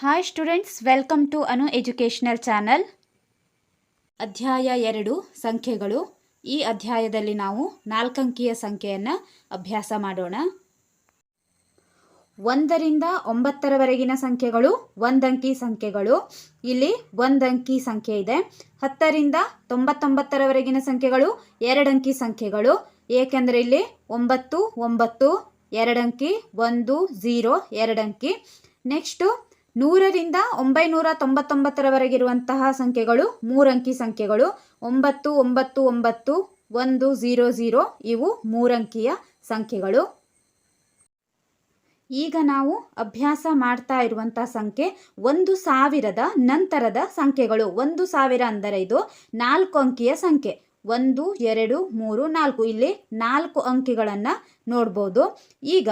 Hi students welcome to Anu educational channel ಅಧ್ಯಾಯ ಎರಡು, ಸಂಖ್ಯೆಗಳು. ಈ ಅಧ್ಯಾಯದಲ್ಲಿ ನಾವು ನಾಲ್ಕಂಕಿಯ ಸಂಖ್ಯೆಯನ್ನು ಅಭ್ಯಾಸ ಮಾಡೋಣ. ಒಂದರಿಂದ ಒಂಬತ್ತರವರೆಗಿನ ಸಂಖ್ಯೆಗಳು, ಒಂದಂಕಿ ಸಂಖ್ಯೆಗಳು. ಇಲ್ಲಿ ಒಂದಂಕಿ ಸಂಖ್ಯೆ ಇದೆ. ಹತ್ತರಿಂದ ತೊಂಬತ್ತೊಂಬತ್ತರವರೆಗಿನ ಸಂಖ್ಯೆಗಳು, ಎರಡಂಕಿ ಸಂಖ್ಯೆಗಳು. ಏಕೆಂದರೆ ಇಲ್ಲಿ ಒಂಬತ್ತು ಒಂಬತ್ತು, ಎರಡಂಕಿ, ಒಂದು ಝೀರೋ ಎರಡಂಕಿ. ನೆಕ್ಸ್ಟು ನೂರರಿಂದ ಒಂಬೈನೂರ ತೊಂಬತ್ತೊಂಬತ್ತರವರೆಗಿರುವಂತಹ ಸಂಖ್ಯೆಗಳು, ಮೂರಂಕಿ ಸಂಖ್ಯೆಗಳು, ಒಂಬತ್ತು ಒಂಬತ್ತು ಒಂಬತ್ತು, ಒಂದು ಝೀರೋ ಝೀರೋ ಇವು ಮೂರಂಕಿಯ ಸಂಖ್ಯೆಗಳು. ಈಗ ನಾವು ಅಭ್ಯಾಸ ಮಾಡ್ತಾ ಇರುವಂಥ ಸಂಖ್ಯೆ ಒಂದು ಸಾವಿರದ ನಂತರದ ಸಂಖ್ಯೆಗಳು. ಒಂದು ಸಾವಿರ ಅಂದರೆ ಇದು ನಾಲ್ಕು ಅಂಕಿಯ ಸಂಖ್ಯೆ. ಒಂದು, ಎರಡು, ಮೂರು, ನಾಲ್ಕು. ಇಲ್ಲಿ ನಾಲ್ಕು ಅಂಕಿಗಳನ್ನು ನೋಡ್ಬೋದು. ಈಗ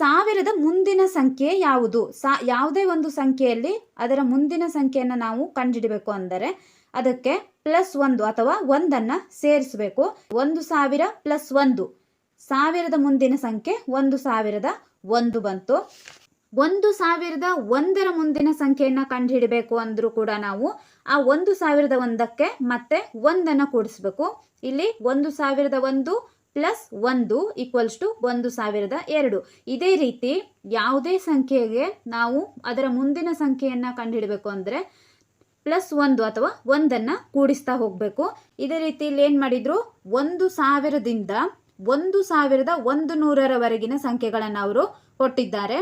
ಸಾವಿರದ ಮುಂದಿನ ಸಂಖ್ಯೆ ಯಾವುದು? ಸಾ, ಯಾವುದೇ ಒಂದು ಸಂಖ್ಯೆಯಲ್ಲಿ ಅದರ ಮುಂದಿನ ಸಂಖ್ಯೆಯನ್ನು ನಾವು ಕಂಡುಹಿಡಬೇಕು ಅಂದರೆ ಅದಕ್ಕೆ ಪ್ಲಸ್ ಒಂದು ಅಥವಾ ಒಂದನ್ನು ಸೇರಿಸಬೇಕು. ಒಂದು ಸಾವಿರ ಪ್ಲಸ್ ಒಂದು. ಸಾವಿರದ ಮುಂದಿನ ಸಂಖ್ಯೆ ಒಂದು ಸಾವಿರದ ಒಂದು ಬಂತು. ಒಂದು ಸಾವಿರದ ಒಂದರ ಮುಂದಿನ ಸಂಖ್ಯೆಯನ್ನು ಕಂಡುಹಿಡಬೇಕು ಅಂದರೂ ಕೂಡ ನಾವು ಆ ಒಂದು ಸಾವಿರದ ಒಂದಕ್ಕೆ ಮತ್ತೆ ಒಂದನ್ನು ಕೂಡಿಸ್ಬೇಕು. ಇಲ್ಲಿ ಒಂದು ಸಾವಿರದ ಒಂದು ಪ್ಲಸ್ ಒಂದು ಈಕ್ವಲ್ಸ್ ಟು ಒಂದು ಸಾವಿರದ ಎರಡು. ಇದೇ ರೀತಿ ಯಾವುದೇ ಸಂಖ್ಯೆಗೆ ನಾವು ಅದರ ಮುಂದಿನ ಸಂಖ್ಯೆಯನ್ನು ಕಂಡುಹಿಡಬೇಕು ಅಂದರೆ ಪ್ಲಸ್ ಒಂದು ಅಥವಾ ಒಂದನ್ನು ಕೂಡಿಸ್ತಾ ಹೋಗಬೇಕು. ಇದೇ ರೀತಿ ಇಲ್ಲಿ ಏನು ಮಾಡಿದ್ರು? ಒಂದು ಸಾವಿರದಿಂದ ಒಂದು ಸಾವಿರದ ಒಂದು ನೂರರವರೆಗಿನ ಸಂಖ್ಯೆಗಳನ್ನು ಅವರು ಕೊಟ್ಟಿದ್ದಾರೆ.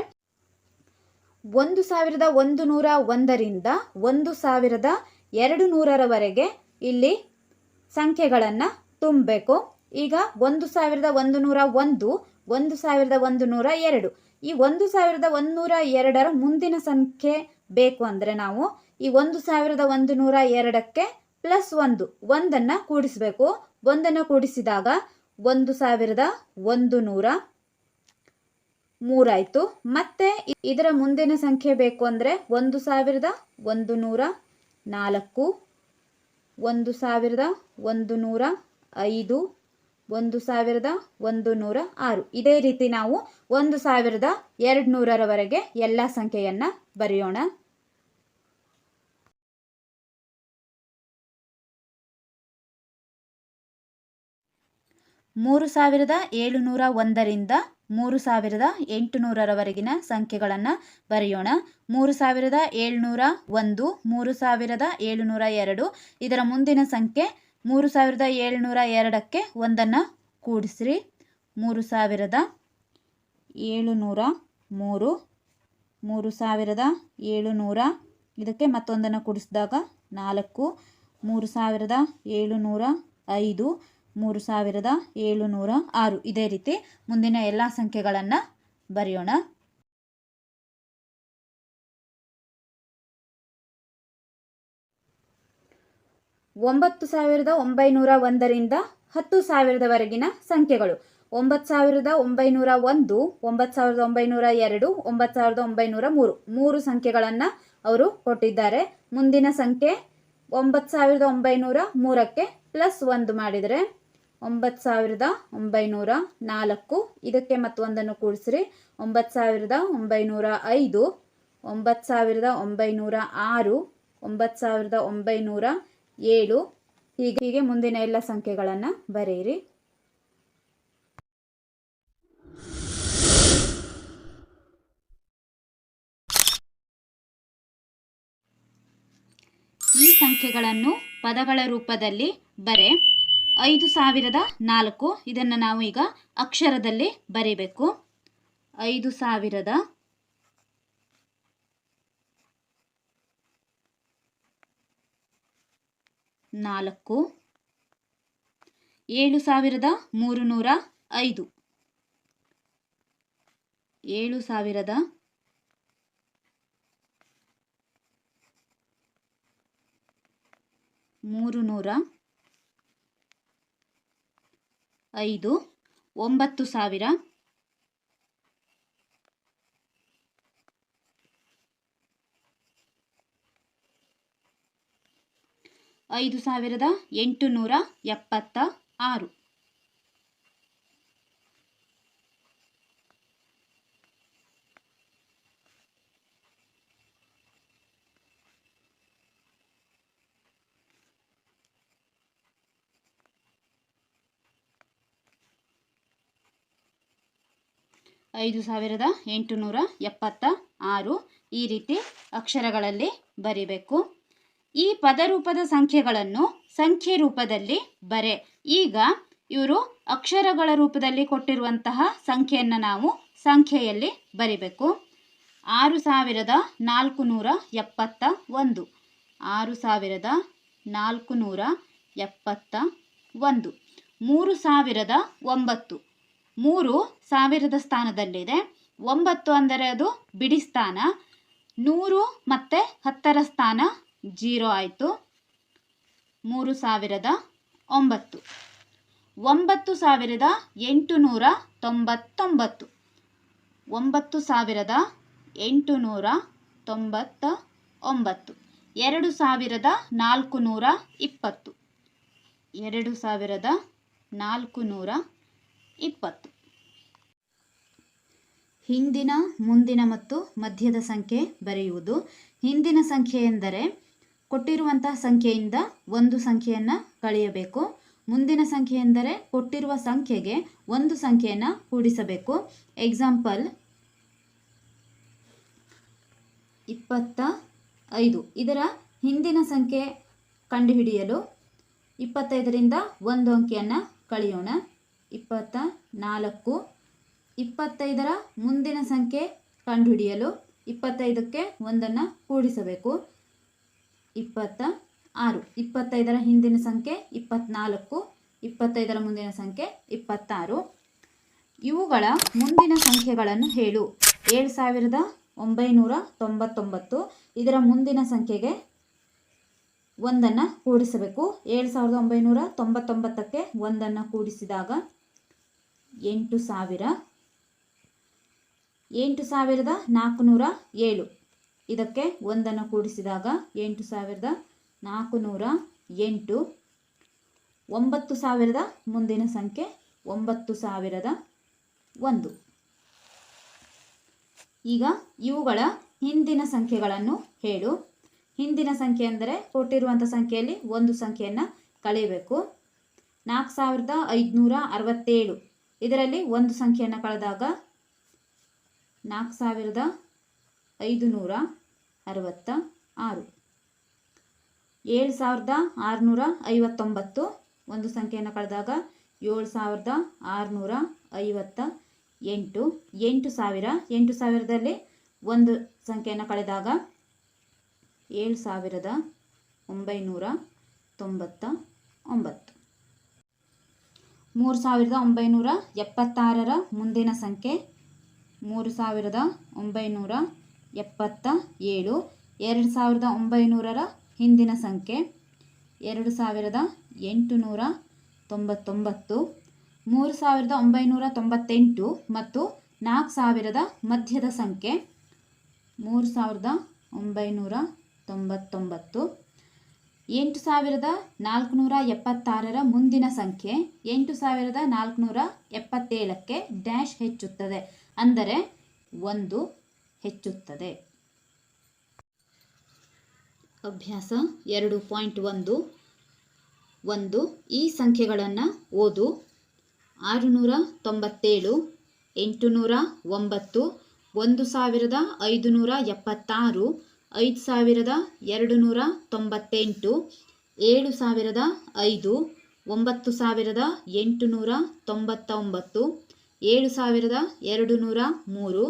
ಒಂದು ಸಾವಿರದ ಒಂದು ನೂರ ಒಂದರಿಂದ ಒಂದು ಸಾವಿರದ ಎರಡು ನೂರರವರೆಗೆ ಇಲ್ಲಿ ಸಂಖ್ಯೆಗಳನ್ನು ತುಂಬಬೇಕು. ಈಗ ಒಂದು ಸಾವಿರದ ಒಂದು ನೂರ ಒಂದು ಒಂದು ಸಾವಿರದ ಒಂದು ನೂರ ಎರಡು. ಈ ಒಂದು ಸಾವಿರದ ಒಂದುನೂರ ಎರಡರ ಮುಂದಿನ ಸಂಖ್ಯೆ ಬೇಕು ಅಂದರೆ ನಾವು ಈ ಒಂದು ಸಾವಿರದ ಒಂದು ನೂರ ಎರಡಕ್ಕೆ ಪ್ಲಸ್ ಒಂದು, ಒಂದನ್ನು ಕೂಡಿಸಬೇಕು. ಒಂದನ್ನು ಕೂಡಿಸಿದಾಗ ಒಂದು ಸಾವಿರದ ಒಂದು ನೂರ ಮೂರಾಯಿತು ಮತ್ತೆ ಇದರ ಮುಂದಿನ ಸಂಖ್ಯೆ ಬೇಕು ಅಂದರೆ ಒಂದು ಸಾವಿರದ ಒಂದು ನೂರ ನಾಲ್ಕು, ಒಂದು ಸಾವಿರದ ಒಂದು ನೂರ ಐದು ಒಂದು ಸಾವಿರದ ಒಂದು ನೂರ ಆರು. ಇದೇ ರೀತಿ ನಾವು ಒಂದು ಸಾವಿರದ ಎರಡು ನೂರರವರೆಗೆ ಎಲ್ಲ ಸಂಖ್ಯೆಯನ್ನ ಬರೆಯೋಣ. ಮೂರು ಸಾವಿರದ ಏಳುನೂರ ಒಂದರಿಂದ ಮೂರು ಸಾವಿರದ ಎಂಟುನೂರರವರೆಗಿನ ಸಂಖ್ಯೆಗಳನ್ನು ಬರೆಯೋಣ. ಮೂರು ಸಾವಿರದ ಏಳ್ನೂರ ಒಂದು, ಮೂರು ಸಾವಿರದ ಏಳುನೂರ ಎರಡು. ಇದರ ಮುಂದಿನ ಸಂಖ್ಯೆ ಮೂರು ಸಾವಿರದ ಏಳ್ನೂರ ಎರಡಕ್ಕೆ ಒಂದನ್ನು ಕೂಡಿಸ್ರಿ. ಮೂರು ಸಾವಿರದ ಏಳುನೂರ ಮೂರು ಮೂರು ಸಾವಿರದ ಏಳುನೂರ ಇದಕ್ಕೆ ಮತ್ತೊಂದನ್ನು ಕೂಡಿಸಿದಾಗ ನಾಲ್ಕು, ಮೂರು ಸಾವಿರದ ಏಳುನೂರ ಐದು, ಮೂರು ಸಾವಿರದ ಏಳುನೂರ ಆರು. ಇದೇ ರೀತಿ ಮುಂದಿನ ಎಲ್ಲ ಸಂಖ್ಯೆಗಳನ್ನು ಬರೆಯೋಣ. ಒಂಬತ್ತು ಸಾವಿರದ ಒಂಬೈನೂರ ಒಂದರಿಂದ ಹತ್ತು ಸಾವಿರದವರೆಗಿನ ಸಂಖ್ಯೆಗಳು. ಒಂಬತ್ತು ಸಾವಿರದ ಒಂಬೈನೂರ ಒಂದು, ಒಂಬತ್ತು ಸಾವಿರದ ಒಂಬೈನೂರ ಎರಡು, ಒಂಬತ್ತು ಸಾವಿರದ ಒಂಬೈನೂರ ಮೂರು. ಮೂರು ಸಂಖ್ಯೆಗಳನ್ನು ಅವರು ಕೊಟ್ಟಿದ್ದಾರೆ. ಮುಂದಿನ ಸಂಖ್ಯೆ ಒಂಬತ್ತು ಸಾವಿರದ ಒಂಬೈನೂರ ಮೂರಕ್ಕೆ ಪ್ಲಸ್ ಒಂದು ಮಾಡಿದರೆ ಒಂಬತ್ತು ಸಾವಿರದ ಒಂಬೈನೂರ ನಾಲ್ಕು. ಇದಕ್ಕೆ ಮತ್ತೊಂದನ್ನು ಕೂಡಿಸ್ರಿ. ಒಂಬತ್ತು ಸಾವಿರದ ಒಂಬೈನೂರ ಐದು, ಒಂಬತ್ತು ಸಾವಿರದ ಒಂಬೈನೂರ ಆರು, ಒಂಬತ್ತು ಸಾವಿರದ ಒಂಬೈನೂರ ಏಳು. ಹೀಗೆ ಹೀಗೆ ಮುಂದಿನ ಎಲ್ಲ ಸಂಖ್ಯೆಗಳನ್ನು ಬರೆಯಿರಿ. ಈ ಸಂಖ್ಯೆಗಳನ್ನು ಪದಗಳ ರೂಪದಲ್ಲಿ ಬರೆ. ಐದು ಸಾವಿರದ ನಾಲ್ಕು. ಇದನ್ನು ನಾವು ಈಗ ಅಕ್ಷರದಲ್ಲಿ ಬರೀಬೇಕು. ಐದು ಸಾವಿರದ ನಾಲ್ಕು. ಏಳು ಸಾವಿರದ ಮೂರು ನೂರ ಐದು. ಏಳು ಸಾವಿರದ ಮೂರು ನೂರ ಐದು. ಒಂಬತ್ತು ಸಾವಿರ ಐದು ಸಾವಿರದ ಎಂಟು ನೂರ ಎಪ್ಪತ್ತ ಆರು. ಐದು ಸಾವಿರದ ಎಂಟುನೂರ ಎಪ್ಪತ್ತ ಆರು ಈ ರೀತಿ ಅಕ್ಷರಗಳಲ್ಲಿ ಬರಿಬೇಕು. ಈ ಪದರೂಪದ ಸಂಖ್ಯೆಗಳನ್ನು ಸಂಖ್ಯೆ ರೂಪದಲ್ಲಿ ಬರೆ. ಈಗ ಇವರು ಅಕ್ಷರಗಳ ರೂಪದಲ್ಲಿ ಕೊಟ್ಟಿರುವಂತಹ ಸಂಖ್ಯೆಯನ್ನು ನಾವು ಸಂಖ್ಯೆಯಲ್ಲಿ ಬರಿಬೇಕು. ಆರು ಸಾವಿರದ ನಾಲ್ಕು ನೂರ ಎಪ್ಪತ್ತ ಒಂದು. ಆರು ಸಾವಿರದ ನಾಲ್ಕು ನೂರ ಎಪ್ಪತ್ತ ಒಂದು. ಮೂರು ಸಾವಿರದ ಒಂಬತ್ತು. ಮೂರು ಸಾವಿರದ ಸ್ಥಾನದಲ್ಲಿದೆ. ಒಂಬತ್ತು ಅಂದರೆ ಅದು ಬಿಡಿ ಸ್ಥಾನ. ನೂರು ಮತ್ತು ಹತ್ತರ ಸ್ಥಾನ ಜೀರೋ ಆಯಿತು. ಮೂರು ಸಾವಿರದ ಒಂಬತ್ತು. ಒಂಬತ್ತು ಸಾವಿರದ ಎಂಟುನೂರ ತೊಂಬತ್ತೊಂಬತ್ತು. ಒಂಬತ್ತು ಸಾವಿರದ ಎಂಟುನೂರ ತೊಂಬತ್ತ ಒಂಬತ್ತು ಎರಡು ಸಾವಿರದ ನಾಲ್ಕು ನೂರ ಇಪ್ಪತ್ತು. ಎರಡು ಸಾವಿರದ ನಾಲ್ಕು ನೂರ ಇಪ್ಪತ್ತು. ಹಿಂದಿನ, ಮುಂದಿನ ಮತ್ತು ಮಧ್ಯದ ಸಂಖ್ಯೆ ಬರೆಯುವುದು. ಹಿಂದಿನ ಸಂಖ್ಯೆ ಎಂದರೆ ಕೊಟ್ಟಿರುವಂತಹ ಸಂಖ್ಯೆಯಿಂದ ಒಂದು ಸಂಖ್ಯೆಯನ್ನು ಕಳೆಯಬೇಕು. ಮುಂದಿನ ಸಂಖ್ಯೆ ಎಂದರೆ ಕೊಟ್ಟಿರುವ ಸಂಖ್ಯೆಗೆ ಒಂದು ಸಂಖ್ಯೆಯನ್ನು ಕೂಡಿಸಬೇಕು. ಎಕ್ಸಾಂಪಲ್ ಇಪ್ಪತ್ತ ಐದು. ಇದರ ಹಿಂದಿನ ಸಂಖ್ಯೆ ಕಂಡುಹಿಡಿಯಲು ಇಪ್ಪತ್ತೈದರಿಂದ ಒಂದು ಅಂಕಿಯನ್ನು ಕಳೆಯೋಣ. ಇಪ್ಪತ್ತ ನಾಲ್ಕು. ಇಪ್ಪತ್ತೈದರ ಮುಂದಿನ ಸಂಖ್ಯೆ ಕಂಡುಹಿಡಿಯಲು ಇಪ್ಪತ್ತೈದಕ್ಕೆ ಒಂದನ್ನು ಕೂಡಿಸಬೇಕು. ಇಪ್ಪತ್ತ ಆರು. ಇಪ್ಪತ್ತೈದರ ಹಿಂದಿನ ಸಂಖ್ಯೆ ಇಪ್ಪತ್ತ್ನಾಲ್ಕು ಇಪ್ಪತ್ತೈದರ ಮುಂದಿನ ಸಂಖ್ಯೆ ಇಪ್ಪತ್ತಾರು. ಇವುಗಳ ಮುಂದಿನ ಸಂಖ್ಯೆಗಳನ್ನು ಹೇಳು. ಏಳು ಸಾವಿರದ ಒಂಬೈನೂರ ತೊಂಬತ್ತೊಂಬತ್ತು. ಇದರ ಮುಂದಿನ ಸಂಖ್ಯೆಗೆ ಒಂದನ್ನು ಕೂಡಿಸಬೇಕು. ಏಳು ಸಾವಿರದ ಒಂಬೈನೂರ ತೊಂಬತ್ತೊಂಬತ್ತಕ್ಕೆ ಒಂದನ್ನು ಕೂಡಿಸಿದಾಗ ಎಂಟು ಸಾವಿರ. ಎಂಟು ಸಾವಿರದ ನಾಲ್ಕುನೂರ ಏಳು. ಇದಕ್ಕೆ ಒಂದನ್ನು ಕೂಡಿಸಿದಾಗ ಎಂಟು ಸಾವಿರದ ನಾಲ್ಕುನೂರ ಎಂಟು. ಒಂಬತ್ತು ಸಾವಿರದ ಮುಂದಿನ ಸಂಖ್ಯೆ ಒಂಬತ್ತು ಸಾವಿರದ ಒಂದು. ಈಗ ಇವುಗಳ ಹಿಂದಿನ ಸಂಖ್ಯೆಗಳನ್ನು ಹೇಳು. ಹಿಂದಿನ ಸಂಖ್ಯೆ ಅಂದರೆ ಕೊಟ್ಟಿರುವಂಥ ಸಂಖ್ಯೆಯಲ್ಲಿ ಒಂದು ಸಂಖ್ಯೆಯನ್ನು ಕಳೆಯಬೇಕು. ನಾಲ್ಕು ಸಾವಿರದ ಐದುನೂರ ಅರವತ್ತೇಳು. ಇದರಲ್ಲಿ ಒಂದು ಸಂಖ್ಯೆಯನ್ನು ಕಳೆದಾಗ ನಾಲ್ಕು ಸಾವಿರದ ಐದು ನೂರ ಅರವತ್ತ ಆರು ಏಳು ಸಾವಿರದ ಆರುನೂರ ಐವತ್ತೊಂಬತ್ತು ಒಂದು ಸಂಖ್ಯೆಯನ್ನು ಕಳೆದಾಗ ಏಳು ಸಾವಿರದ ಆರುನೂರ ಐವತ್ತ ಎಂಟು ಎಂಟು ಸಾವಿರ ಎಂಟು ಸಾವಿರದಲ್ಲಿ ಒಂದು ಸಂಖ್ಯೆಯನ್ನು ಕಳೆದಾಗ ಏಳು ಸಾವಿರದ ಒಂಬೈನೂರ ತೊಂಬತ್ತ ಒಂಬತ್ತು ಮೂರು ಸಾವಿರದ ಒಂಬೈನೂರ ಎಪ್ಪತ್ತಾರರ ಮುಂದಿನ ಸಂಖ್ಯೆ ಮೂರು ಸಾವಿರದ ಒಂಬೈನೂರ ಎಪ್ಪತ್ತ ಏಳು, ಎರಡು ಸಾವಿರದ ಒಂಬೈನೂರರ ಹಿಂದಿನ ಸಂಖ್ಯೆ, ಎರಡು ಸಾವಿರದ ಎಂಟುನೂರ ತೊಂಬತ್ತೊಂಬತ್ತು, ಮೂರು ಸಾವಿರದ ಒಂಬೈನೂರ ತೊಂಬತ್ತೆಂಟು ಮತ್ತು ನಾಲ್ಕು ಸಾವಿರದ ಮಧ್ಯದ ಸಂಖ್ಯೆ, ಮೂರು ಸಾವಿರದ ಒಂಬೈನೂರ ತೊಂಬತ್ತೊಂಬತ್ತು, ಎಂಟು ಸಾವಿರದ ನಾಲ್ಕುನೂರ ಎಪ್ಪತ್ತಾರರ ಮುಂದಿನ ಸಂಖ್ಯೆ, ಎಂಟು ಸಾವಿರದ ನಾಲ್ಕುನೂರ ಎಪ್ಪತ್ತೇಳಕ್ಕೆ ಡ್ಯಾಶ್ ಹೆಚ್ಚುತ್ತದೆ. ಅಂದರೆ ಒಂದು ಹೆಚ್ಚುತ್ತದೆ. ಅಭ್ಯಾಸ ಎರಡು ಪಾಯಿಂಟ್ ಒಂದು. ಒಂದು, ಈ ಸಂಖ್ಯೆಗಳನ್ನು ಓದು. ಆರುನೂರ ತೊಂಬತ್ತೇಳು, ಎಂಟುನೂರ ಒಂಬತ್ತು, ಒಂದು ಸಾವಿರದ ಐದುನೂರ ಎಪ್ಪತ್ತಾರು, ಐದು ಸಾವಿರದ ಎರಡು ನೂರ ತೊಂಬತ್ತೆಂಟು, ಏಳು ಸಾವಿರದ ಐದು, ಒಂಬತ್ತು ಸಾವಿರದ ಎಂಟುನೂರ ತೊಂಬತ್ತ ಒಂಬತ್ತು ಏಳು ಸಾವಿರದ ಎರಡು ನೂರ ಮೂರು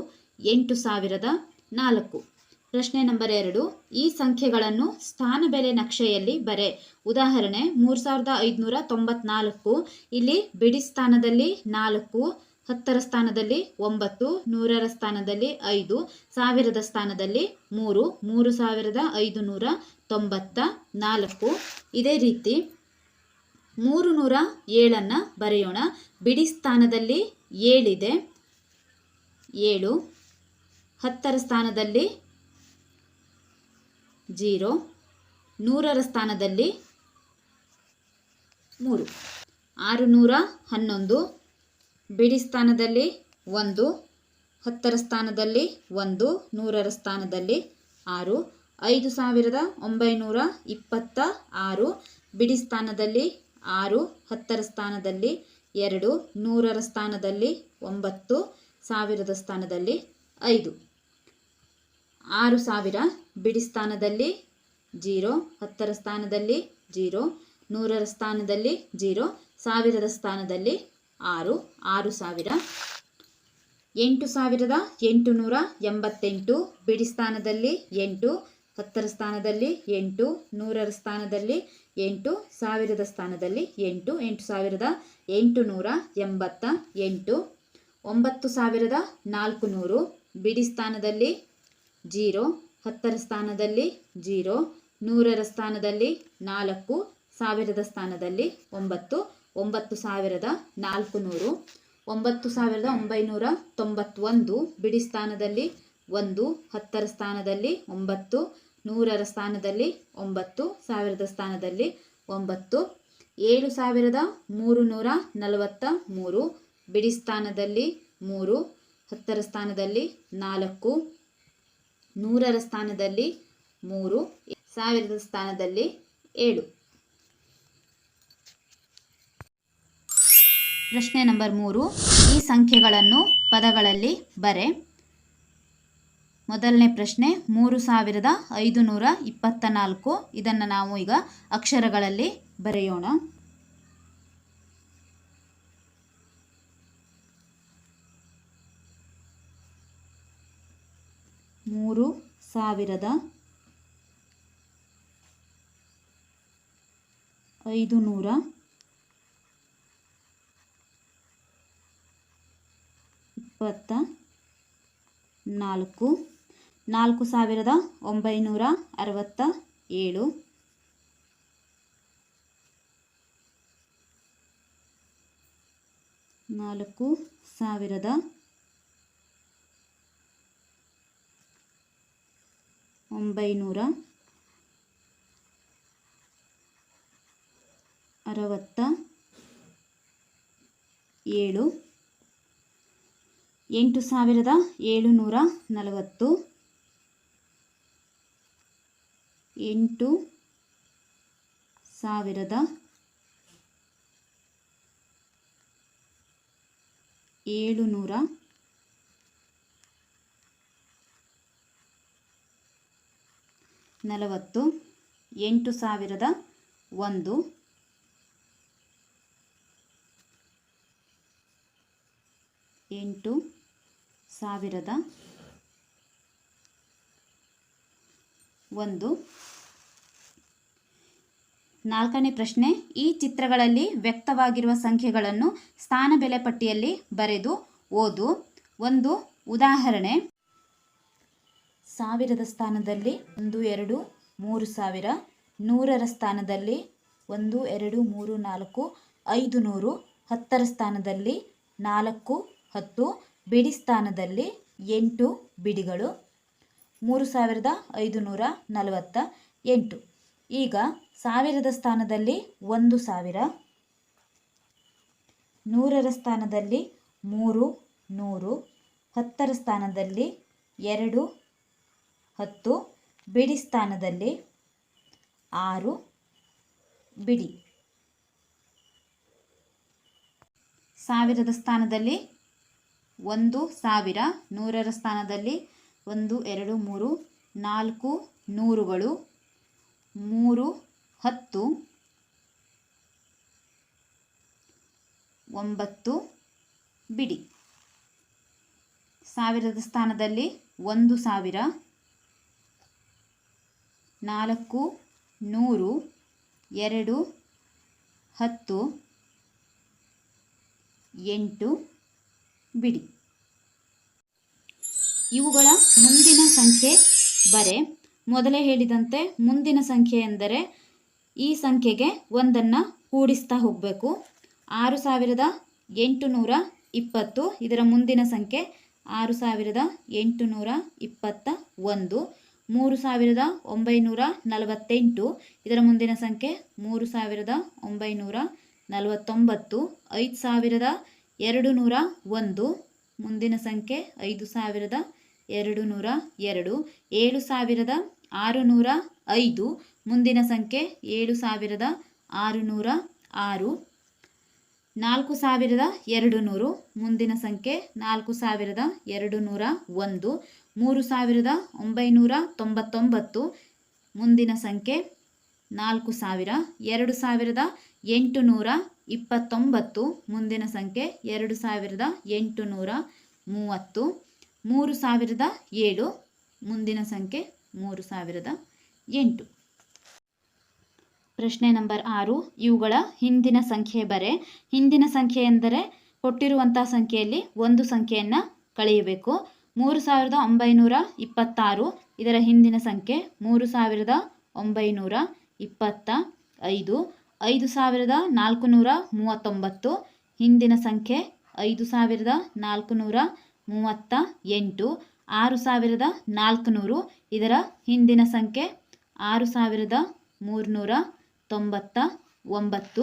ಎಂಟು ಸಾವಿರದ ನಾಲ್ಕು. ಪ್ರಶ್ನೆ ನಂಬರ್ ಎರಡು. ಈ ಸಂಖ್ಯೆಗಳನ್ನು ಸ್ಥಾನ ಬೆಲೆ ನಕ್ಷೆಯಲ್ಲಿ ಬರೆ. ಉದಾಹರಣೆ, ಮೂರು ಸಾವಿರದ ಐದುನೂರ ತೊಂಬತ್ನಾಲ್ಕು. ಇಲ್ಲಿ ಬಿಡಿ ಸ್ಥಾನದಲ್ಲಿ ನಾಲ್ಕು, ಹತ್ತರ ಸ್ಥಾನದಲ್ಲಿ ಒಂಬತ್ತು, ನೂರರ ಸ್ಥಾನದಲ್ಲಿ ಐದು, ಸಾವಿರದ ಸ್ಥಾನದಲ್ಲಿ ಮೂರು ಮೂರು ಸಾವಿರದ ಐದು ನೂರ ತೊಂಬತ್ತ ನಾಲ್ಕು. ಇದೇ ರೀತಿ ಮೂರು ನೂರ ಏಳನ್ನು ಬರೆಯೋಣ. ಬಿಡಿ ಸ್ಥಾನದಲ್ಲಿ ಏಳಿದೆ. ಏಳು ಹತ್ತರ ಸ್ಥಾನದಲ್ಲಿ ಜೀರೋ, ನೂರರ ಸ್ಥಾನದಲ್ಲಿ ಮೂರು. ಆರು ನೂರ ಹನ್ನೊಂದು, ಬಿಡಿ ಸ್ಥಾನದಲ್ಲಿ ಒಂದು, ಹತ್ತರ ಸ್ಥಾನದಲ್ಲಿ ಒಂದು, ನೂರರ ಸ್ಥಾನದಲ್ಲಿ ಆರು, ಐದು ಸಾವಿರದ ಒಂಬೈನೂರ ಇಪ್ಪತ್ತ ಆರು, ಬಿಡಿ ಸ್ಥಾನದಲ್ಲಿ ಆರು, ಹತ್ತರ ಸ್ಥಾನದಲ್ಲಿ ಎರಡು, ನೂರರ ಸ್ಥಾನದಲ್ಲಿ ಒಂಬತ್ತು, ಸಾವಿರದ ಸ್ಥಾನದಲ್ಲಿ ಐದು. ಆರು ಸಾವಿರ. ಬಿಡಿ ಸ್ಥಾನದಲ್ಲಿ ಜೀರೋ, ಹತ್ತರ ಸ್ಥಾನದಲ್ಲಿ ಜೀರೋ, ನೂರರ ಸ್ಥಾನದಲ್ಲಿ ಜೀರೋ, ಸಾವಿರದ ಸ್ಥಾನದಲ್ಲಿ ಆರು ಆರು ಸಾವಿರ. ಎಂಟು ಸಾವಿರದ ಎಂಟುನೂರ ಎಂಬತ್ತೆಂಟು. ಬಿಡಿ ಸ್ಥಾನದಲ್ಲಿ ಎಂಟು, ಹತ್ತರ ಸ್ಥಾನದಲ್ಲಿ ಎಂಟು, ನೂರರ ಸ್ಥಾನದಲ್ಲಿ ಎಂಟು, ಸಾವಿರದ ಸ್ಥಾನದಲ್ಲಿ ಎಂಟು ಎಂಟು ಸಾವಿರದ ಎಂಟುನೂರ ಎಂಬತ್ತ ಎಂಟು. ಒಂಬತ್ತು ಸಾವಿರದ ನಾಲ್ಕು ನೂರು ಬಿಡಿ ಸ್ಥಾನದಲ್ಲಿ ಜೀರೋ, ಹತ್ತರ ಸ್ಥಾನದಲ್ಲಿ ಜೀರೋ, ನೂರರ ಸ್ಥಾನದಲ್ಲಿ ನಾಲ್ಕು, ಸಾವಿರದ ಸ್ಥಾನದಲ್ಲಿ ಒಂಬತ್ತು ಒಂಬತ್ತು ಸಾವಿರದ ನಾಲ್ಕು ನೂರು, ಒಂಬತ್ತು ಸಾವಿರದ ಒಂಬೈನೂರ ತೊಂಬತ್ತೊಂದು, ಬಿಡಿ ಸ್ಥಾನದಲ್ಲಿ ಒಂದು, ಹತ್ತರ ಸ್ಥಾನದಲ್ಲಿ ಒಂಬತ್ತು, ನೂರರ ಸ್ಥಾನದಲ್ಲಿ ಒಂಬತ್ತು, ಸಾವಿರದ ಸ್ಥಾನದಲ್ಲಿ ಒಂಬತ್ತು, ಏಳು ಸಾವಿರದ ಮೂರು ನೂರ ನಲವತ್ತ ಮೂರು, ಬಿಡಿ ಸ್ಥಾನದಲ್ಲಿ ಮೂರು, ಹತ್ತರ ಸ್ಥಾನದಲ್ಲಿ ನಾಲ್ಕು ನೂರರ ಸ್ಥಾನದಲ್ಲಿ ಮೂರು, ಸಾವಿರದ ಸ್ಥಾನದಲ್ಲಿ ಏಳು. ಪ್ರಶ್ನೆ ನಂಬರ್ ಮೂರು. ಈ ಸಂಖ್ಯೆಗಳನ್ನು ಪದಗಳಲ್ಲಿ ಬರೆ. ಮೊದಲನೇ ಪ್ರಶ್ನೆ, ಮೂರು ಸಾವಿರದ ಐದು ನೂರ ಇಪ್ಪತ್ತ ನಾಲ್ಕು. ಇದನ್ನು ನಾವು ಈಗ ಅಕ್ಷರಗಳಲ್ಲಿ ಬರೆಯೋಣ ಮೂರು ಸಾವಿರದ ಐದು ನೂರ ಇಪ್ಪತ್ತ ನಾಲ್ಕು ನಾಲ್ಕು ಸಾವಿರದ ಒಂಬೈನೂರ ಅರವತ್ತ ಏಳು. ನಾಲ್ಕು ಸಾವಿರದ ಒಂಬೈನೂರ ಅರವತ್ತ ಏಳು ಎಂಟು ಸಾವಿರದ ಏಳುನೂರ ನಲವತ್ತು ಎಂಟು ಸಾವಿರದ ಏಳುನೂರ ನಲವತ್ತು, ಎಂಟು ಸಾವಿರದ ಒಂದು. ಎಂಟು ಸಾವಿರದ ಒಂದು. ನಾಲ್ಕನೇ ಪ್ರಶ್ನೆ, ಈ ಚಿತ್ರಗಳಲ್ಲಿ ವ್ಯಕ್ತವಾಗಿರುವ ಸಂಖ್ಯೆಗಳನ್ನು ಸ್ಥಾನ ಬೆಲೆ ಪಟ್ಟಿಯಲ್ಲಿ ಬರೆದು ಓದು. ಒಂದು, ಉದಾಹರಣೆ ಸಾವಿರದ ಸ್ಥಾನದಲ್ಲಿ ಒಂದು, ಎರಡು, ಮೂರು ಸಾವಿರ, ನೂರರ ಸ್ಥಾನದಲ್ಲಿ ಒಂದು, ಎರಡು, ಮೂರು, ನಾಲ್ಕು, ಐದು, ನೂರು, ಹತ್ತರ ಸ್ಥಾನದಲ್ಲಿ ನಾಲ್ಕು, ಹತ್ತು, ಬಿಡಿ ಸ್ಥಾನದಲ್ಲಿ ಎಂಟು ಬಿಡಿಗಳು, ಮೂರು ಸಾವಿರದ ಐದು ನೂರ ನಲವತ್ತ ಎಂಟು. ಈಗ ಸಾವಿರದ ಸ್ಥಾನದಲ್ಲಿ ಒಂದು ಸಾವಿರ, ನೂರರ ಸ್ಥಾನದಲ್ಲಿ ಮೂರು, ನೂರು, ಹತ್ತರ ಸ್ಥಾನದಲ್ಲಿ ಎರಡು ಹತ್ತು, ಬಿಡಿ ಸ್ಥಾನದಲ್ಲಿ ಆರು, ಬಿಡಿ. ಸಾವಿರದ ಸ್ಥಾನದಲ್ಲಿ ಒಂದು, ಸಾವಿರ. ನೂರರ ಸ್ಥಾನದಲ್ಲಿ ಒಂದು, ಎರಡು, ಮೂರು, ನಾಲ್ಕು, ನೂರುಗಳು. ಮೂರು, ಹತ್ತು. ಒಂಬತ್ತು, ಬಿಡಿ. ಸಾವಿರದ ಸ್ಥಾನದಲ್ಲಿ ಒಂದು, ಸಾವಿರ. ನಾಲ್ಕು, ನೂರು, ಎರಡು, ಹತ್ತು, ಎಂಟು, ಬಿಡಿ. ಇವುಗಳ ಮುಂದಿನ ಸಂಖ್ಯೆ ಬರೆ. ಮೊದಲೇ ಹೇಳಿದಂತೆ ಮುಂದಿನ ಸಂಖ್ಯೆ ಎಂದರೆ ಈ ಸಂಖ್ಯೆಗೆ ಒಂದನ್ನು ಕೂಡಿಸ್ತಾ ಹೋಗಬೇಕು. ಆರು ಸಾವಿರದ ಎಂಟುನೂರ ಇಪ್ಪತ್ತು, ಇದರ ಮುಂದಿನ ಸಂಖ್ಯೆ ಆರು ಸಾವಿರದ ಎಂಟುನೂರ ಇಪ್ಪತ್ತ ಒಂದು. ಮೂರು ಸಾವಿರದ ಒಂಬೈನೂರ ನಲವತ್ತೆಂಟು. ಇದರ ಮುಂದಿನ ಸಂಖ್ಯೆ ಮೂರು ಸಾವಿರದ ಒಂಬೈನೂರ ನಲವತ್ತೊಂಬತ್ತು. ಐದು ಸಾವಿರದ ಎರಡು ನೂರ ಒಂದು. ಮುಂದಿನ ಸಂಖ್ಯೆ ಐದು ಸಾವಿರದ ಎರಡು ನೂರ ಎರಡು. ಏಳು ಸಾವಿರದ ಆರುನೂರ ಐದು. ಮುಂದಿನ ಸಂಖ್ಯೆ ಏಳು ಸಾವಿರದ ಆರುನೂರ ಆರು. ನಾಲ್ಕು ಸಾವಿರದ ಎರಡು ನೂರು ಮುಂದಿನ ಸಂಖ್ಯೆ ನಾಲ್ಕು ಸಾವಿರದ ಎರಡು ನೂರ ಒಂದು. ಮೂರು ಸಾವಿರದ ಒಂಬೈನೂರ ತೊಂಬತ್ತೊಂಬತ್ತು, ಮುಂದಿನ ಸಂಖ್ಯೆ ನಾಲ್ಕು ಸಾವಿರ, ಎರಡು ಸಾವಿರದ ಎಂಟು ನೂರ ಇಪ್ಪತ್ತೊಂಬತ್ತು, ಮುಂದಿನ ಸಂಖ್ಯೆ ಎರಡು ಸಾವಿರದ ಎಂಟು ನೂರ ಮೂವತ್ತು, ಮೂರು ಸಾವಿರದ ಏಳು, ಮುಂದಿನ ಸಂಖ್ಯೆ ಮೂರು ಸಾವಿರದ ಎಂಟು. ಪ್ರಶ್ನೆ ನಂಬರ್ ಆರು, ಇವುಗಳ ಹಿಂದಿನ ಸಂಖ್ಯೆ ಬರೆ. ಹಿಂದಿನ ಸಂಖ್ಯೆ ಎಂದರೆ ಕೊಟ್ಟಿರುವಂಥ ಸಂಖ್ಯೆಯಲ್ಲಿ ಒಂದು ಸಂಖ್ಯೆಯನ್ನು ಕಳೆಯಬೇಕು. ಮೂರು ಸಾವಿರದ ಒಂಬೈನೂರ ಇಪ್ಪತ್ತಾರು, ಇದರ ಹಿಂದಿನ ಸಂಖ್ಯೆ ಮೂರು ಸಾವಿರದ ಒಂಬೈನೂರ ಇಪ್ಪತ್ತ ಐದು ಐದು ಸಾವಿರದ ನಾಲ್ಕು ನೂರ ಮೂವತ್ತೊಂಬತ್ತು, ಹಿಂದಿನ ಸಂಖ್ಯೆ ಐದು ಸಾವಿರದ ನಾಲ್ಕು ನೂರ ಮೂವತ್ತ ಎಂಟು, ಆರು ಸಾವಿರದ ನಾಲ್ಕುನೂರು, ಇದರ ಹಿಂದಿನ ಸಂಖ್ಯೆ ಆರು ಸಾವಿರದ ಮೂರುನೂರ ತೊಂಬತ್ತ ಒಂಬತ್ತು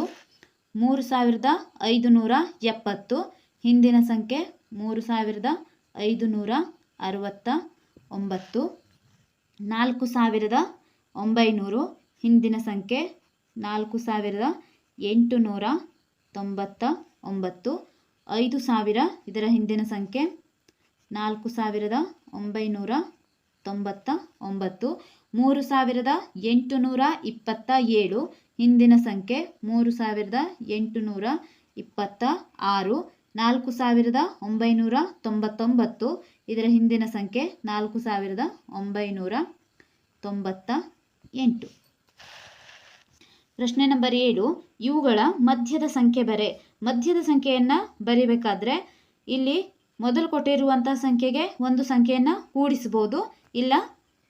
ಮೂರು ಸಾವಿರದ ಐದುನೂರ ಎಪ್ಪತ್ತು, ಹಿಂದಿನ ಸಂಖ್ಯೆ ಮೂರು ಸಾವಿರದ ಐದುನೂರ ಅರವತ್ತ ಒಂಬತ್ತು ನಾಲ್ಕು ಸಾವಿರದ ಒಂಬೈನೂರು. ಹಿಂದಿನ ಸಂಖ್ಯೆ ನಾಲ್ಕು ಸಾವಿರದ ಎಂಟು ನೂರ ತೊಂಬತ್ತ ಒಂಬತ್ತು ಐದು ಸಾವಿರ, ಇದರ ಹಿಂದಿನ ಸಂಖ್ಯೆ ನಾಲ್ಕು ಸಾವಿರದ ಒಂಬೈನೂರ ತೊಂಬತ್ತ ಒಂಬತ್ತು ಮೂರು ಸಾವಿರದ ಎಂಟು ನೂರ ಇಪ್ಪತ್ತ ಏಳು ಹಿಂದಿನ ಸಂಖ್ಯೆ ಮೂರು ಸಾವಿರದ ಎಂಟುನೂರ ಇಪ್ಪತ್ತ ಆರು ನಾಲ್ಕು ಸಾವಿರದ ಒಂಬೈನೂರ ತೊಂಬತ್ತೊಂಬತ್ತು. ಇದರ ಹಿಂದಿನ ಸಂಖ್ಯೆ ನಾಲ್ಕು ಸಾವಿರದ ಒಂಬೈನೂರ ತೊಂಬತ್ತ ಎಂಟು. ಪ್ರಶ್ನೆ ನಂಬರ್ ಏಳು. ಇವುಗಳ ಮಧ್ಯದ ಸಂಖ್ಯೆ ಬರೆ. ಮಧ್ಯದ ಸಂಖ್ಯೆಯನ್ನು ಬರಿಬೇಕಾದ್ರೆ ಇಲ್ಲಿ ಮೊದಲು ಕೊಟ್ಟಿರುವಂಥ ಸಂಖ್ಯೆಗೆ ಒಂದು ಸಂಖ್ಯೆಯನ್ನು ಕೂಡಿಸಬಹುದು, ಇಲ್ಲ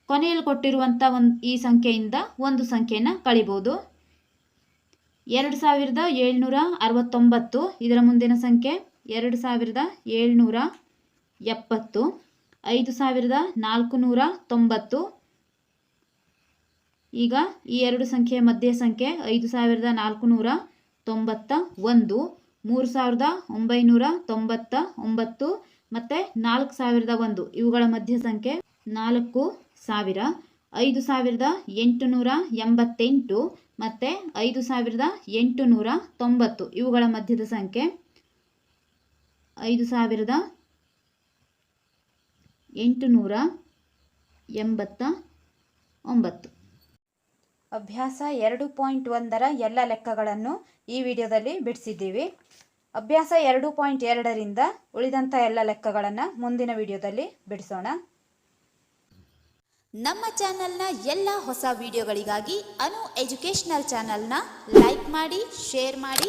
ಕೊನೆಯಲ್ಲಿ ಕೊಟ್ಟಿರುವಂಥ ಒಂದು ಈ ಸಂಖ್ಯೆಯಿಂದ ಒಂದು ಸಂಖ್ಯೆಯನ್ನು ಕಳಿಬೋದು ಎರಡು ಸಾವಿರದ ಏಳ್ನೂರ ಅರವತ್ತೊಂಬತ್ತು, ಇದರ ಮುಂದಿನ ಸಂಖ್ಯೆ ಎರಡು ಸಾವಿರದ ಏಳ್ನೂರ ಎಪ್ಪತ್ತು, ಐದು ಸಾವಿರದ ನಾಲ್ಕು ನೂರ ತೊಂಬತ್ತು. ಈಗ ಈ ಎರಡು ಸಂಖ್ಯೆಯ ಮಧ್ಯ ಸಂಖ್ಯೆ ಐದು ಸಾವಿರದ ನಾಲ್ಕು ನೂರ ತೊಂಬತ್ತ ಒಂದು ಮೂರು ಸಾವಿರದ ಒಂಬೈನೂರ ತೊಂಬತ್ತ ಒಂಬತ್ತು ಮತ್ತು ನಾಲ್ಕು ಸಾವಿರದ ಒಂದು. ಇವುಗಳ ಮಧ್ಯ ಸಂಖ್ಯೆ ನಾಲ್ಕು ಸಾವಿರ, ಐದು ಸಾವಿರದ ಎಂಟುನೂರ ಎಂಬತ್ತೆಂಟು ಮತ್ತು ಐದು ಸಾವಿರದ ಎಂಟುನೂರ ತೊಂಬತ್ತು. ಇವುಗಳ ಮಧ್ಯದ ಸಂಖ್ಯೆ ಐದು ಸಾವಿರದ ಎಂಟುನೂರ ಎಂಬತ್ತ ಒಂಬತ್ತು. ಅಭ್ಯಾಸ ಎರಡು ಪಾಯಿಂಟ್ ಒಂದರ ಎಲ್ಲ ಲೆಕ್ಕಗಳನ್ನು ಈ ವಿಡಿಯೋದಲ್ಲಿ ಬಿಡಿಸಿದ್ದೀವಿ. ಅಭ್ಯಾಸ ಎರಡು ಪಾಯಿಂಟ್ ಎರಡರಿಂದ ಉಳಿದಂಥ ಎಲ್ಲ ಲೆಕ್ಕಗಳನ್ನು ಮುಂದಿನ ವಿಡಿಯೋದಲ್ಲಿ ಬಿಡಿಸೋಣ. ನಮ್ಮ ಚಾನೆಲ್ನ ಎಲ್ಲ ಹೊಸ ವಿಡಿಯೋಗಳಿಗಾಗಿ ಅನು ಎಜುಕೇಷನಲ್ ಚಾನೆಲ್ನ ಲೈಕ್ ಮಾಡಿ ಶೇರ್ ಮಾಡಿ